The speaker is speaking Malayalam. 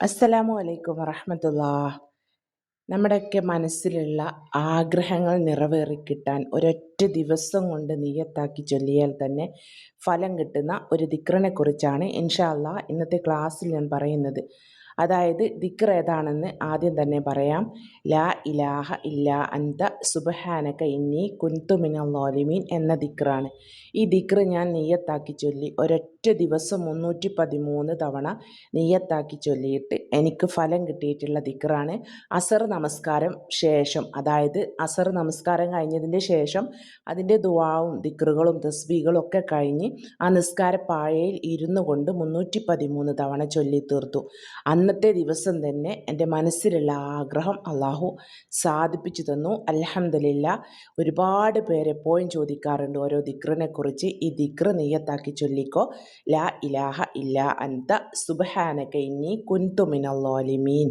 അസ്സലാമു അലൈക്കും വറഹമത്തുള്ള നമ്മുടെയൊക്കെ മനസ്സിലുള്ള ആഗ്രഹങ്ങൾ നിറവേറി കിട്ടാൻ ഒരൊറ്റ ദിവസം കൊണ്ട് നീയത്താക്കി ചൊല്ലിയാൽ തന്നെ ഫലം കിട്ടുന്ന ഒരു ദിക്രനെക്കുറിച്ചാണ് ഇൻഷാ അല്ലാ ഇന്നത്തെ ക്ലാസ്സിൽ ഞാൻ പറയുന്നത്. അതായത് ദിക്ർ ഏതാണെന്ന് ആദ്യം തന്നെ പറയാം. ലാ ഇലാഹ ഇല്ല അന്ത സുബഹാനക ഇന്നി കുന്തുമിനോലിമീൻ എന്ന ദിക്റാണ്. ഈ ദിക്ർ ഞാൻ നെയ്യത്താക്കി ചൊല്ലി ഒരൊറ്റ ദിവസം മുന്നൂറ്റി പതിമൂന്ന് തവണ നെയ്യത്താക്കി ചൊല്ലിയിട്ട് എനിക്ക് ഫലം കിട്ടിയിട്ടുള്ള ദിക്റാണ്. അസർ നമസ്കാരം ശേഷം അതായത് അസർ നമസ്കാരം കഴിഞ്ഞതിന്റെ ശേഷം അതിന്റെ ദുവാവും ദിക്റുകളും തസ്ബീകളും ഒക്കെ കഴിഞ്ഞ് ആ നിസ്കാര പാഴയിൽ ഇരുന്നു കൊണ്ട് മുന്നൂറ്റി പതിമൂന്ന് തവണ ചൊല്ലി തീർത്തു അന്നത്തെ ദിവസം തന്നെ എന്റെ മനസ്സിലുള്ള ആഗ്രഹം അള്ളാഹു സാധിപ്പിച്ചു തന്നു. അലഹമില്ല ഒരുപാട് പേരെപ്പോഴും ചോദിക്കാറുണ്ട് ഓരോ ദിക്റിനെ കുറിച്ച് ഈ ദിക്റ് നെയ്യത്താക്കി ചൊല്ലിക്കോ. ലാ ഇലാഹ ഇല്ല അന്ത സുബഹാനക ഇന്നി കുൻതുമിനല്ലോലിമീൻ